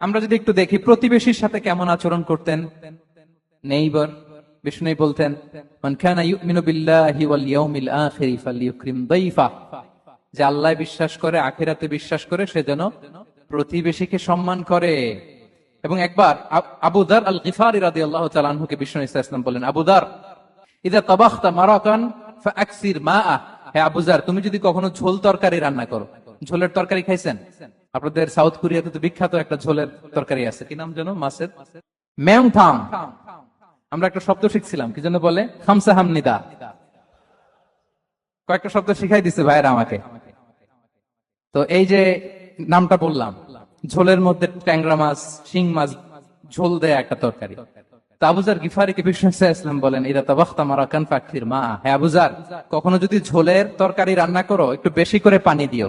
আমরা যদি একটু দেখি, প্রতিবেশীর সাথে কেমন আচরণ করতেন? নেইবার বিষ্ণু বলতেন, মান কানা ইউমিনু বিল্লাহি ওয়াল ইয়াউমিল আখিরি ফালইউকরিম দাইফা। যে আল্লাহ বিশ্বাস করে, আখিরাতে বিশ্বাস করে, সে যেন প্রতিবেশীকে সম্মান করে। এবং একবার আব- আবু দার আল গিফারি রাদিয়াল্লাহু তাআলা আনহুকে বিষ্ণু ইসলাম বলেন, আবু দার, ইদা তাবাখতা মারাকান ফাকসির মাআ। হে আবু জার তুমি যদি কখনো ঝোল তরকারি রান্না করো, ঝোলের তরকারি খাইছেন? আপনাদের সাউথ কোরিয়াতে তো বিখ্যাত একটা ঝোলের তরকারি আছে। কি নাম জানো মাছের মেয়ংথাম আমরা একটা শব্দ শিখছিলাম, কি জন্য বলে? খামসা হামনিদা কয়েকটা শব্দ শিখাই দিছে ভাইরা আমাকে। তো এই যে নামটা বললাম, ঝোলের মধ্যে ট্যাংরা মাছ, শিং মাছ, ঝোল দেয় একটা তরকারি। আবুজার গিফারিকে ইসলাম বলেন এরা তো বখতা মারা কান পাখির মা। হ্যাঁ আবুজার কখনো যদি ঝোলের তরকারি রান্না করো, একটু বেশি করে পানি দিও,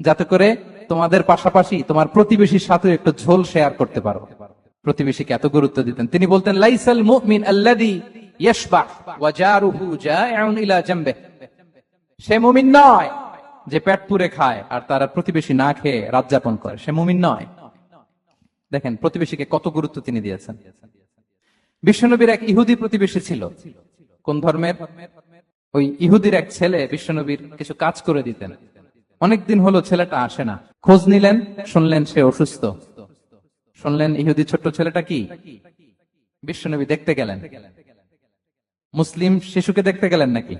যাতে করে তোমাদের পাশাপাশি তোমার প্রতিবেশীর সাথে একটু ঝোল শেয়ার করতে পারো। প্রতিবেশীকে এত গুরুত্ব দিতেন। তিনি বলতেন, লাইসাল মুমিন আল্লাদি ইয়াশবা ওয়া জারুহু জাইউন ইলা জামবিহি। সে মুমিন নয় যে পেট পুরে খায় আর তারা প্রতিবেশী না খেয়ে রাত যাপন করে। সে মুমিন নয়। দেখেন, প্রতিবেশীকে কত গুরুত্ব তিনি দিয়েছেন। বিশ্বনবীর এক ইহুদি প্রতিবেশী ছিল। কোন ধর্মের? ওই ইহুদির এক ছেলে বিশ্বনবীর কিছু কাজ করে দিতেন। অনেকদিন হলো ছেলেটা আসে না। খোঁজ নিলেন, শুনলেন সে অসুস্থ। শুনলেন ইহুদি ছোট্ট ছেলেটা কি? বিশ্বনবী দেখতে গেলেন। মুসলিম শিশুকে দেখতে গেলেন নাকি?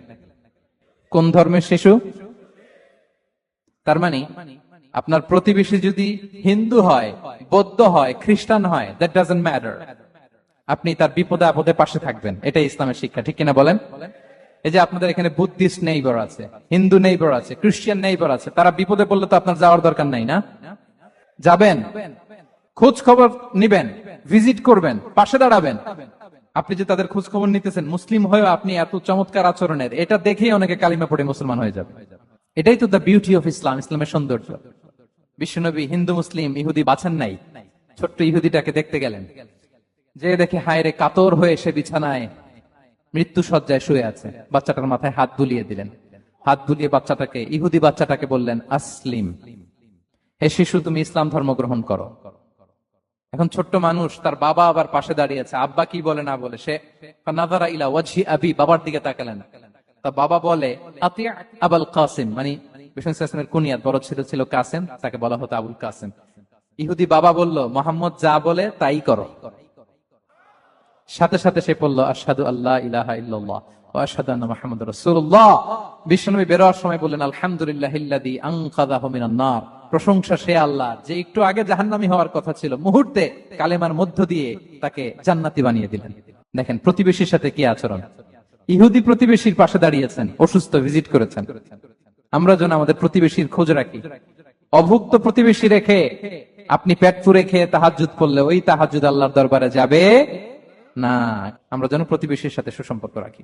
কোন ধর্মের শিশু? তার মানে আপনার প্রতিবেশী যদি হিন্দু হয়, বৌদ্ধ হয়, খ্রিস্টান হয় দ্যাট ডাজেন্ট ম্যাটার আপনি তার বিপদে আপদে পাশে থাকবেন। এটাই ইসলামের শিক্ষা, ঠিক কিনা বলেন? এই যে আপনাদের এখানে বুদ্ধিস্ট নেইবার আছে, হিন্দু নেইবার আছে, খ্রিস্টান নেইবার আছে, তারা বিপদে পড়লে তো আপনার যাওয়ার দরকার নাই না? যাবেন খোঁজ খবর নিবেন, ভিজিট করবেন, পাশে দাঁড়াবেন। আপনি যে তাদের খোঁজ খবর নিতেছেন, মুসলিম হয়েও আপনি এত চমৎকার আচরণের, এটা দেখেই অনেকে কালিমা পড়ে মুসলমান হয়ে যাবে। এটাই তো দ্য বিউটি অফ ইসলাম ইসলামের সৌন্দর্য। বিশ্বনবী হিন্দু, মুসলিম, ইহুদি বাছান নাই। ছোট্ট ইহুদিটাকে দেখতে গেলেন। যে দেখে হায় রে কাতর হয়ে সে বিছানায় মৃত্যু সজ্জায় শুয়ে আছে। বাচ্চাটার মাথায় হাত বুলিয়ে দিলেন। হাত বুলিয়ে বাচ্চাটাকে, ইহুদি বাচ্চাটাকে বললেন, আসলিম। হে শিশু, তুমি ইসলাম ধর্ম গ্রহণ করো। এখন ছোট্ট মানুষ, তার বাবা আবার পাশে দাঁড়িয়ে আছে। আব্বা কি বলে না বলে, সে নাজারা ইলা ওয়াজহি আবি, বাবার দিকে তাকালেন। তা বাবা বলে আবুল কাসিম মানে ইসলামের কুনিয়াত, বড় ছিল ছিল কাসেম, তাকে বলা হতো আবুল কাসেম। ইহুদি বাবা বলল, মোহাম্মদ যা বলে তাই করো। সাথে সাথে সে পড়ল আসাদু আল্লাহ ইলাহা ইল্লাল্লাহ ইহুদি প্রতিবেশীর পাশে দাঁড়িয়েছেন, অসুস্থ ভিজিট করেছেন। আমরা যেন আমাদের প্রতিবেশীর খোঁজ রাখি। অভুক্ত প্রতিবেশী রেখে আপনি পেট পুরে খেয়ে তাহাজুদ করলে ওই তাহাজুদ আল্লাহর দরবারে যাবে। না আমরা যেন প্রতিবেশীর সাথে সুসম্পর্ক রাখি।